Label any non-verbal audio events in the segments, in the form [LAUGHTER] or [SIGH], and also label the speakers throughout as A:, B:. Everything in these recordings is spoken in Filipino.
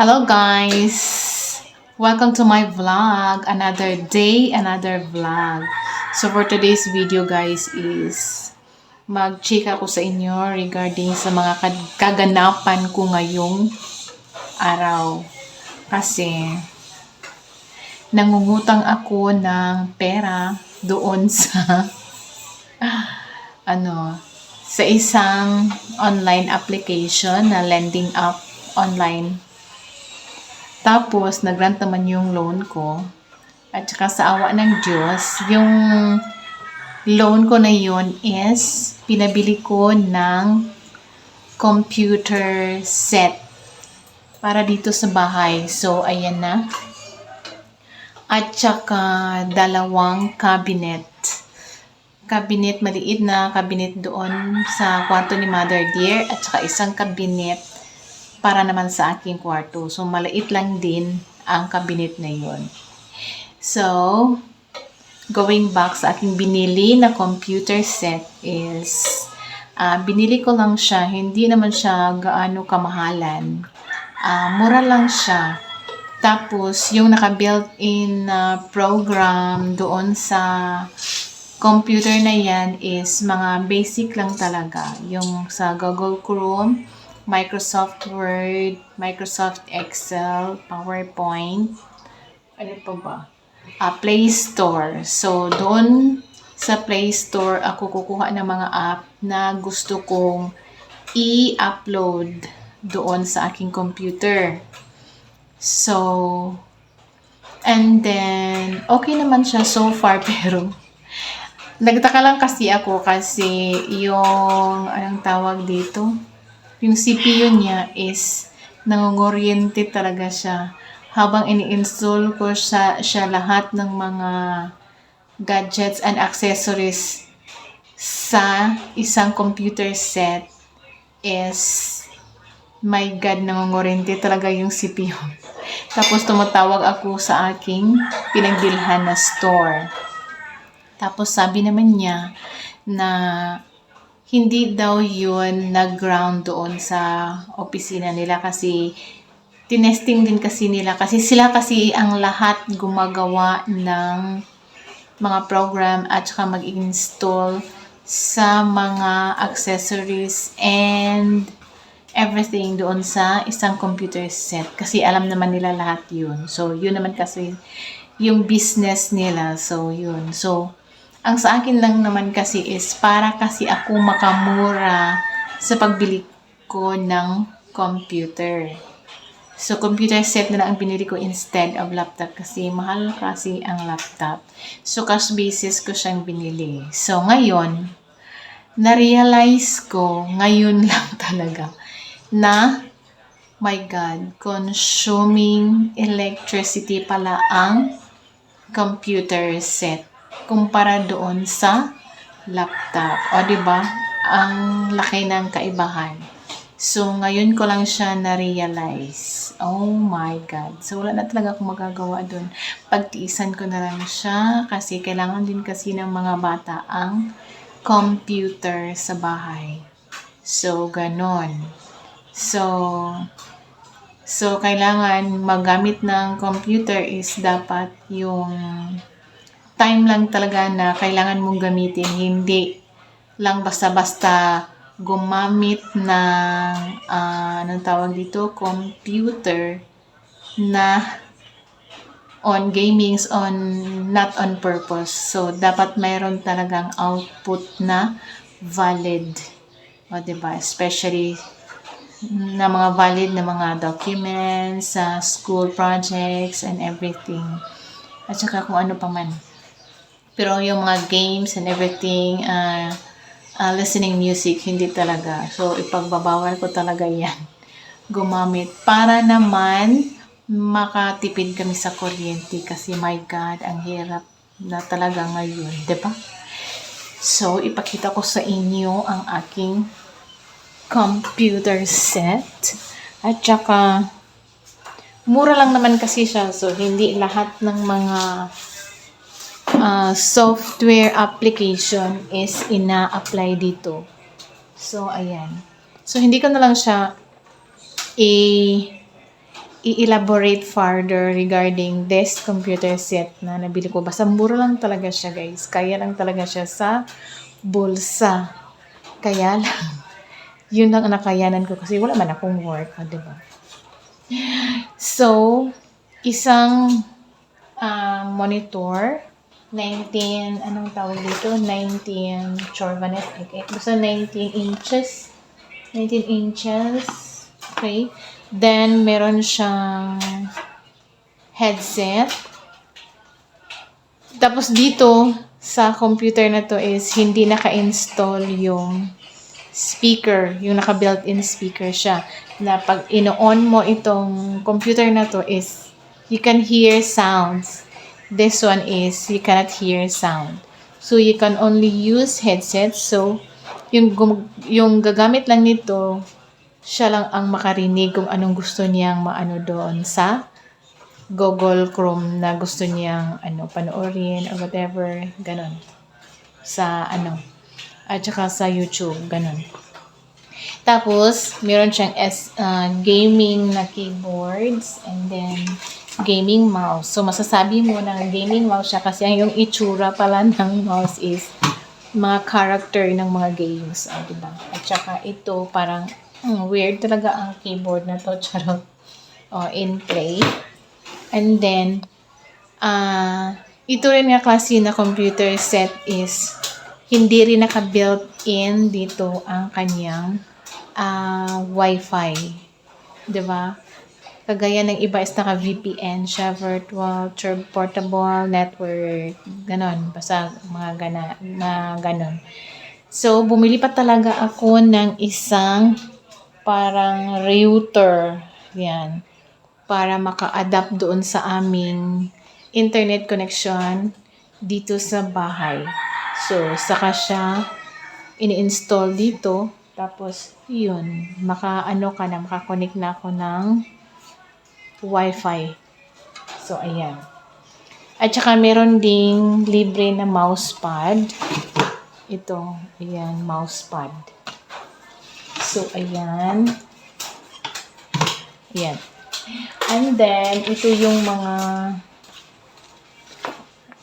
A: Hello guys! Welcome to my vlog. Another day, another vlog. So for today's video guys is mag-check ako sa inyo regarding sa mga kag- kaganapan ko ngayong araw. Kasi nangungutang ako ng pera doon [LAUGHS] sa ano sa isang online application na lending app online tapos, nagrant naman yung loan ko. At saka sa awa ng Diyos, yung loan ko na yun is pinabili ko ng computer set para dito sa bahay. So, ayan na. At saka dalawang cabinet. Cabinet, maliit na cabinet doon sa kwarto ni Mother Dear at saka isang cabinet para naman sa aking kwarto. So, maliit lang din ang cabinet na yun. So, going back sa aking binili na computer set is, ah, binili ko lang siya, hindi naman siya gaano kamahalan. Ah, mura lang siya. Tapos, yung naka-built-in na program doon sa computer na yan is mga basic lang talaga. Yung sa Google Chrome, Microsoft Word, Microsoft Excel, PowerPoint, ano pa ba? Ah, Play Store. So, doon sa Play Store, ako kukuha ng mga app na gusto kong i-upload doon sa aking computer. So, and then, okay naman siya so far, [LAUGHS] pero nagtaka lang kasi ako kasi yung, anong tawag dito? Yung CPU niya is nangunguryente talaga siya. Habang ini-install ko siya, siya lahat ng mga gadgets and accessories sa isang computer set is my God, nangunguryente talaga yung CPU. [LAUGHS] Tapos tumatawag ako sa aking pinagbilhan na store. Tapos sabi naman niya na hindi daw yun nag-ground doon sa opisina nila kasi tinesting din kasi nila kasi sila kasi ang lahat gumagawa ng mga program at saka mag-install sa mga accessories and everything doon sa isang computer set. Kasi alam naman nila lahat yun. So yun naman kasi yung business nila. So yun. So ang sa akin lang naman kasi is para kasi ako makamura sa pagbili ko ng computer. So, computer set na lang ang binili ko instead of laptop kasi mahal kasi ang laptop. So, cash basis ko siyang binili. So, ngayon, na-realize ko ngayon [LAUGHS] lang talaga na my God, consuming electricity pala ang computer set kumpara doon sa laptop. O, di ba? Ang laki ng kaibahan. So, ngayon ko lang siya na-realize. Oh my God. So, wala na talaga akong magagawa doon. Pagtiisan ko na lang siya kasi kailangan din kasi ng mga bata ang computer sa bahay. So, ganon. So, so kailangan magamit ng computer is dapat yung time lang talaga na kailangan mong gamitin. Hindi lang basta-basta gumamit ng, uh, anong tawag dito, computer na on gamings on not on purpose. So, dapat mayroon talagang output na valid. O, diba? Especially na mga valid na mga documents, uh, school projects, and everything. At saka kung ano pa man. Pero yung mga games and everything, uh, uh, listening music, hindi talaga. So, ipagbabawal ko talaga yan. [LAUGHS] Gumamit. Para naman, makatipid kami sa kuryente. Kasi, my God, ang hirap na talaga ngayon. ba? Diba? So, ipakita ko sa inyo ang aking computer set. At saka, mura lang naman kasi siya. So, hindi lahat ng mga uh, software application is ina-apply dito. So, ayan. So, hindi ko na lang siya i-elaborate further regarding this computer set na nabili ko. Basta mura lang talaga siya guys. Kaya lang talaga siya sa bulsa. Kaya [LAUGHS] lang, yun lang ang nakayanan ko kasi wala man akong work, ah, di ba? So, isang ah, monitor, 19, anong tawag dito? 19 Chorvanet. Okay. Basta 19 inches. 19 inches. Okay. Then, meron siyang headset. Tapos dito, sa computer na to is hindi naka-install yung speaker, yung naka-built-in speaker siya. Na pag ino-on mo itong computer na to is you can hear sounds. This one is you cannot hear sound. So you can only use headset. So yung yung gagamit lang nito siya lang ang makarinig kung anong gusto niyang maano doon sa Google Chrome na gusto niyang ano panoorin or whatever ganon sa ano at saka sa YouTube ganon tapos meron siyang S, uh, gaming na keyboards and then gaming mouse so masasabi mo na gaming mouse siya kasi ang yung itsura pala [LAUGHS] ng mouse is mga character ng mga games ah, diba? at saka ito parang hmm, weird talaga ang keyboard na to [LAUGHS] charot oh, in play And then, ah ito rin nga klase na computer set is hindi rin naka-built in dito ang kanyang ah Wi-Fi. ba? Kagaya ng iba is naka VPN siya, virtual portable network, ganon. Basta mga gana, na ganon. So, bumili pa talaga ako ng isang parang router. Yan para maka-adapt doon sa aming internet connection dito sa bahay. So, saka siya ini-install dito. Tapos, yun, maka-ano ka na, makakonect na ako ng Wi-Fi. So, ayan. At saka meron ding libre na mousepad. Ito, ayan, mousepad. So, ayan. Ayan. And then, ito yung mga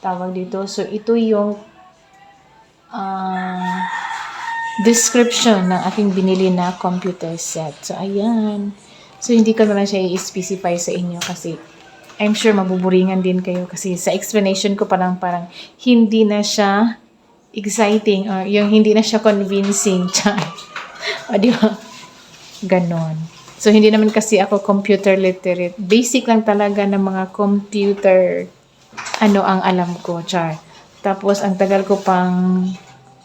A: tawag dito. So, ito yung ah, description ng aking binili na computer set. So, ayan. So, hindi ko na lang siya i-specify sa inyo kasi I'm sure mabuburingan din kayo kasi sa explanation ko parang parang hindi na siya exciting or yung hindi na siya convincing. [LAUGHS] O, di ba? Ganon. So, hindi naman kasi ako computer literate. Basic lang talaga ng mga computer ano ang alam ko, char. Tapos, ang tagal ko pang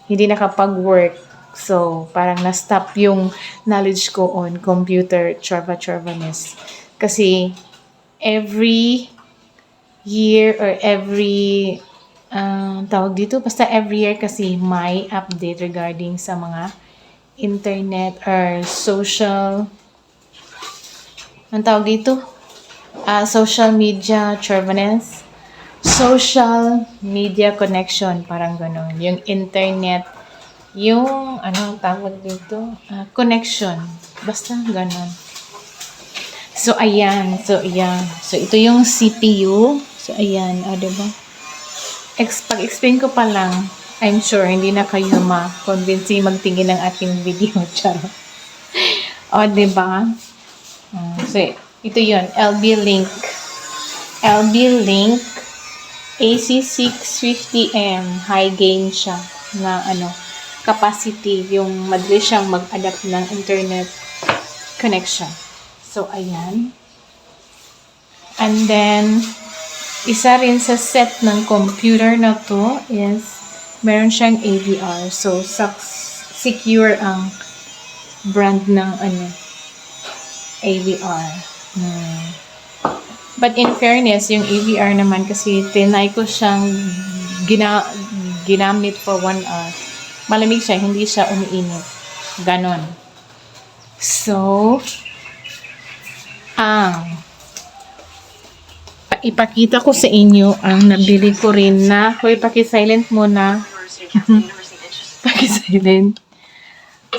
A: hindi nakapag-work. So, parang na-stop yung knowledge ko on computer charva-charvaness. Kasi, every year or every uh, tawag dito, basta every year kasi may update regarding sa mga internet or social ang tawag dito? Ah, social media chauvinist. Social media connection, parang ganun. Yung internet, yung, ano tawag dito? Ah, connection. Basta ganun. So, ayan. So, ayan. So, ito yung CPU. So, ayan. O, diba? Ex pag-explain ko pa lang, I'm sure hindi na kayo ma-convince magtingin ng ating [LAUGHS] video. Charot. o, diba? Mm, so, ito yun. LB Link. LB Link AC650M. High gain siya na ano, capacity. Yung madali siyang mag-adapt ng internet connection. So, ayan. And then, isa rin sa set ng computer na to is meron siyang AVR. So, secure ang brand ng ano, AVR. Hmm. But in fairness, yung AVR naman kasi tinay ko siyang gina, ginamit for one hour. Malamig siya, hindi siya umiinit. Ganon. So, ang ipakita ko sa inyo ang nabili ko rin na, hoy, paki-silent muna. [LAUGHS] paki-silent.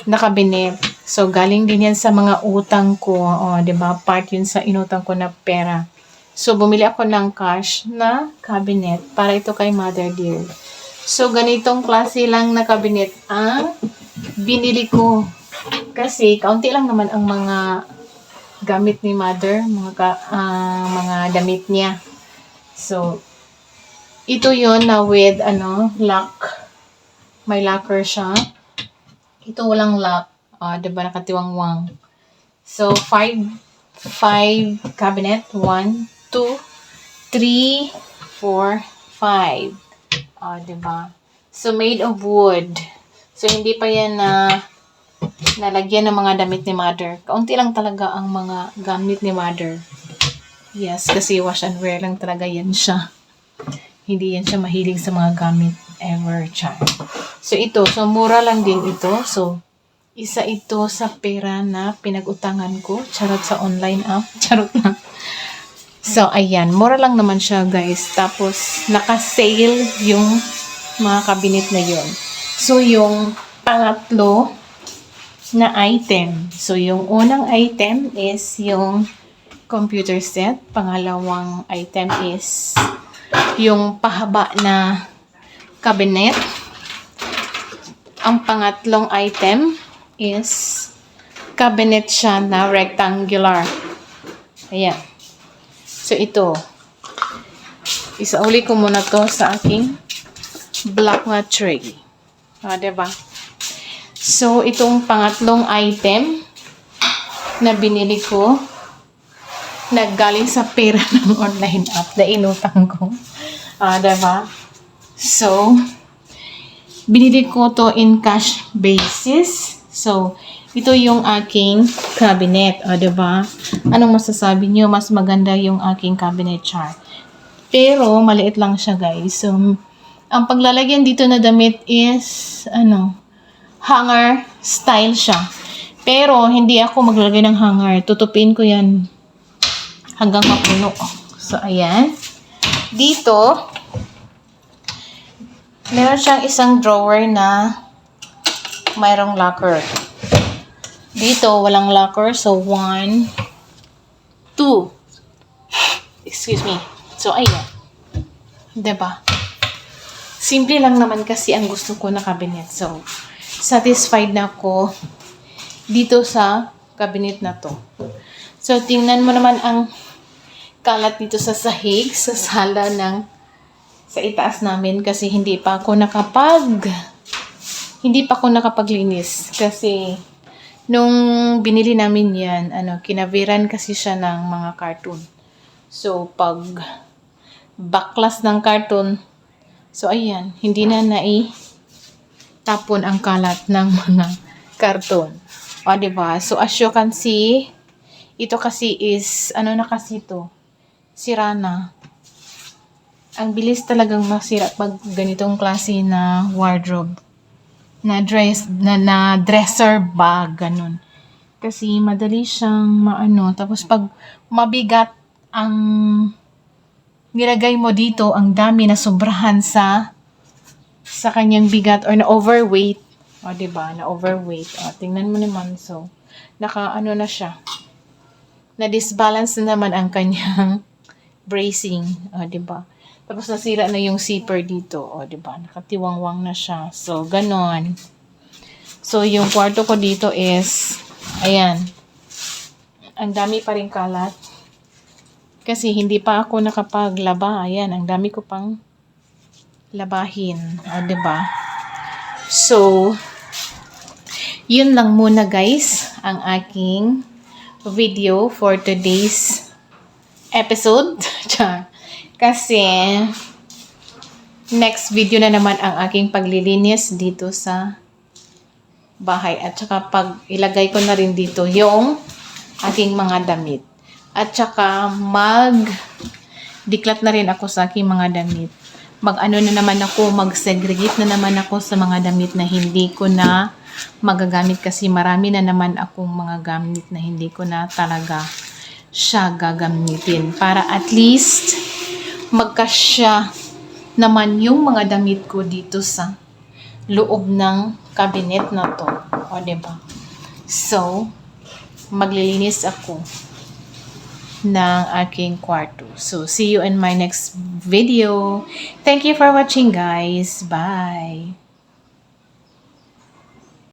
A: Nakabinet So, galing din yan sa mga utang ko. O, di ba? Part yun sa inutang ko na pera. So, bumili ako ng cash na cabinet para ito kay Mother Dear. So, ganitong klase lang na cabinet ang binili ko. Kasi, kaunti lang naman ang mga gamit ni Mother, mga, ka, ah, mga damit niya. So, ito yon na with, ano, lock. May locker siya. Ito walang lock. Ah, diba nakatiwangwang. So, five, five cabinet. One, two, three, four, five. Ah, diba? So, made of wood. So, hindi pa yan na nalagyan ng mga damit ni mother. Kaunti lang talaga ang mga gamit ni mother. Yes, kasi wash and wear lang talaga yan siya. Hindi yan siya mahilig sa mga gamit ever child. So ito, so mura lang din ito. So isa ito sa pera na pinag-utangan ko. Charot sa online app. [LAUGHS] Charot lang. So ayan, mura lang naman siya guys. Tapos naka-sale yung mga cabinet na yun. So yung pangatlo na item. So yung unang item is yung computer set. Pangalawang item is yung pahaba na cabinet. Ang pangatlong item is cabinet siya na rectangular. Ayan. So, ito. Isauli ko muna to sa aking black na tray. Ah, diba? So, itong pangatlong item na binili ko naggaling sa pera [LAUGHS] ng online app na inutang ko. Ah, diba? So, binili ko to in cash basis. So, ito yung aking cabinet. O, diba? Anong masasabi nyo? Mas maganda yung aking cabinet chart. Pero, maliit lang siya, guys. So, ang paglalagyan dito na damit is, ano, hanger style siya. Pero, hindi ako maglalagay ng hanger. Tutupin ko yan hanggang mapuno. So, ayan. Dito, meron siyang isang drawer na mayroong locker. Dito, walang locker. So, one, two. Excuse me. So, ayan. 'Di ba? Simple lang naman kasi ang gusto ko na cabinet. So, satisfied na ako dito sa cabinet na to. So, tingnan mo naman ang kalat dito sa sahig, [LAUGHS] sa sala ng sa itaas namin kasi hindi pa ako nakapag hindi pa ako nakapaglinis kasi nung binili namin yan, ano, kinaviran kasi siya ng mga cartoon. So, pag baklas ng cartoon, so ayan, hindi na nai tapon ang kalat ng mga cartoon. O, diba? So, as you can see, ito kasi is, ano na kasi to? Sira na. Ang bilis talagang masira pag ganitong klase na wardrobe. Na dress, na, na dresser bag, ganun. Kasi madali siyang maano. Tapos pag mabigat ang nilagay mo dito, ang dami na sobrahan sa sa kanyang bigat or na overweight. O, di ba? Na overweight. O, tingnan mo naman. So, naka ano na siya. Na disbalance na naman ang kanyang [LAUGHS] bracing. O, di ba? Tapos nasira na yung zipper dito. O, di ba? Nakatiwangwang na siya. So, ganon. So, yung kwarto ko dito is, ayan. Ang dami pa rin kalat. Kasi hindi pa ako nakapaglaba. Ayan, ang dami ko pang labahin. O, di ba? So, yun lang muna guys ang aking video for today's episode. [LAUGHS] Char. Kasi, next video na naman ang aking paglilinis dito sa bahay. At saka pag ilagay ko na rin dito yung aking mga damit. At saka mag diklat na rin ako sa aking mga damit. Mag ano na naman ako, mag-segregate na naman ako sa mga damit na hindi ko na magagamit kasi marami na naman akong mga gamit na hindi ko na talaga siya gagamitin. Para at least magkasya naman yung mga damit ko dito sa loob ng cabinet na to. O, ba diba? So, maglilinis ako ng aking kwarto. So, see you in my next video. Thank you for watching, guys. Bye!